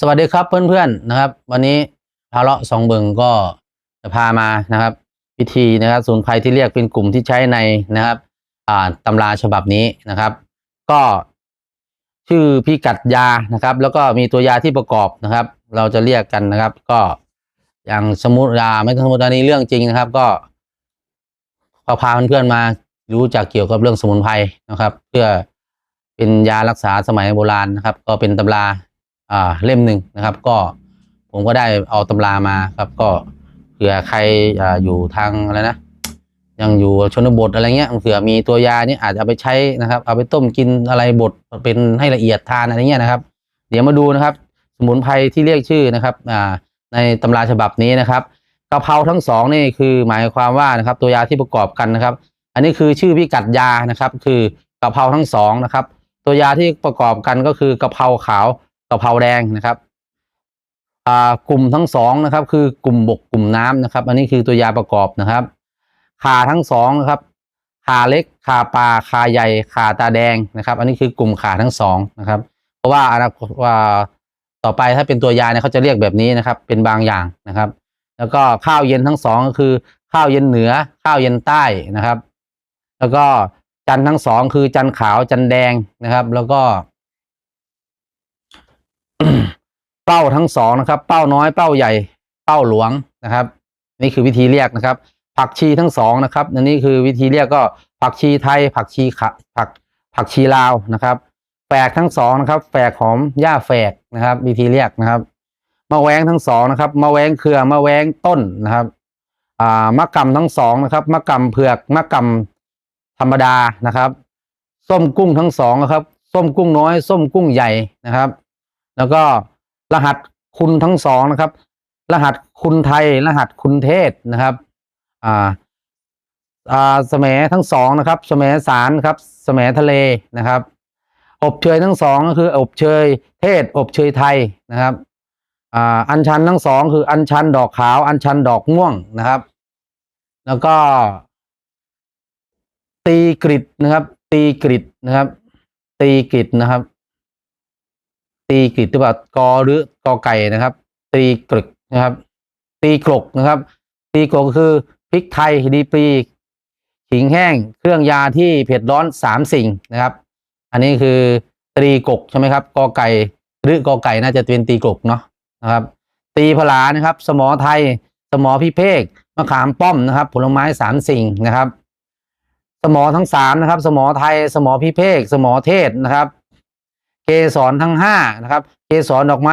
สวัสดีครับเพื่อนๆนะครับ วันนี้พาเลาะสองเบิงก็จะพามานะครับวิธีนะครับสมุนไพรที่เรียกเป็นกลุ่มที่ใช้ในนะครับอ่าตำราฉบับนี้นะครับ ก็ชื่อพิกัดยานะครับ แล้วก็มีตัวยาที่ประกอบนะครับ เราจะเรียกกันนะครับ ก็อย่างสมมุติยาไม่ต้องสมมติอันนี้เรื่องจริงนะครับ ก็ก็พาเพื่อนๆมารู้จักเกี่ยวกับเรื่องสมุนไพรนะครับ เพื่อเป็นยารักษาสมัยโบราณนะครับ ก็เป็นตำรา อ่าเล่มหนึ่งนะครับ ก็ผมก็ได้เอาตำรามาครับก็เผื่อใครอ่าอยู่ทางอะไรนะยังอยู่ชนบทอะไรเงี้ยเผื่อมีตัวยาเนี่อาจจะเอาไปใช้นะครับ เอาไปต้มกินอะไรบดเป็นให้ละเอียดทานอะไรเงี้ยนะครับ เดี๋ยวมาดูนะครับ สมุนไพรที่เรียกชื่อนะครับอ่าในตำราฉบับนี้นะครับกะเพราทั้งสองนี่คือหมายความว่านะครับ ตัวยาที่ประกอบกันนะครับ อันนี้คือชื่อพิกัดยานะครับ คือกะเพราทั้งสองนะครับ ตัวยาที่ประกอบกันก็คือกะเพราขาว กะเพราแดงนะครับกลุ่มทั้งสองนะครับ คือกลุ่มบกกลุ่มน้ำนะครับ อันนี้คือตัวยาประกอบนะครับขาทั้งสองนะครับขาเล็กขาปลาขาใหญ่ขาตาแดงนะครับ อันนี้คือกลุ่มขาทั้งสองนะครับ เพราะว่าอนาคตว่าต่อไปถ้าเป็นตัวยาเนี่ยเขาจะเรียกแบบนี้นะครับ เป็นบางอย่างนะครับ แล้วก็ข้าวเย็นทั้งสองก็คือ ข้าวเย็นเหนือ ข้าวเย็นใต้นะครับ แล้วก็จันทั้งสองคือจันขาวจันแดงนะครับ แล้วก็ เป้าทั้งสองนะครับ เป้าน้อยเป้าใหญ่ เป้าหลวงนะครับ นี่คือวิธีเรียกนะครับ ผักชีทั้งสองนะครับอันนี้คือวิธีเรียกก็ผักชีไทย ผักชีขะผักผักชีลาวนะครับแฝกทั้งสองนะครับแฝกหอมหญ้าแฝกนะครับ วิธีเรียกนะครับมะแวงทั้งสองนะครับมะแวงเครือมะแวงต้นนะครับอ่ามะกำทั้งสองนะครับมะกำเผือกมะกำธรรมดานะครับ ส้มกุ้งทั้งสองนะครับ ส้มกุ้งน้อย ส้มกุ้งใหญ่นะครับ แล้วก็รหัสคุณทั้งสองนะครับ รหัสคุณไทย รหัสคุณเทศนะครับ อ่าอ่าแสมทั้งสองนะครับแสมสารครับแสมทะเลนะครับ อบเชยทั้งสองก็คือ อบเชยเทศ อบเชยไทยนะครับอ่าอัญชันทั้งสองคืออัญชันดอกขาว อัญชันดอกม่วงนะครับ แล้วก็ตีกริดนะครับ ตีกริดนะครับ ตีกริดนะครับ ตีกริดหรือเปล่ากอหรือกอไก่นะครับตีกรึกนะครับ ตีกรกนะครับ ตีกรกคือพริกไทยดีปรีขิงแห้ง เครื่องยาที่เผ็ดร้อนสามสิ่งนะครับ อันนี้คือตีกรกใช่ไหมครับกอไก่หรือกอไก่น่าจะเป็นตีกรกเนาะนะครับ ตีผลานะครับ สมอไทย สมอพิเภกมะขามป้อมนะครับ ผลไม้สามสิ่งนะครับ สมอทั้งสามนะครับ สมอไทย สมอพิเภกสมอเทศนะครับ เกสรทั้งห้านะครับเกสรดอกไม้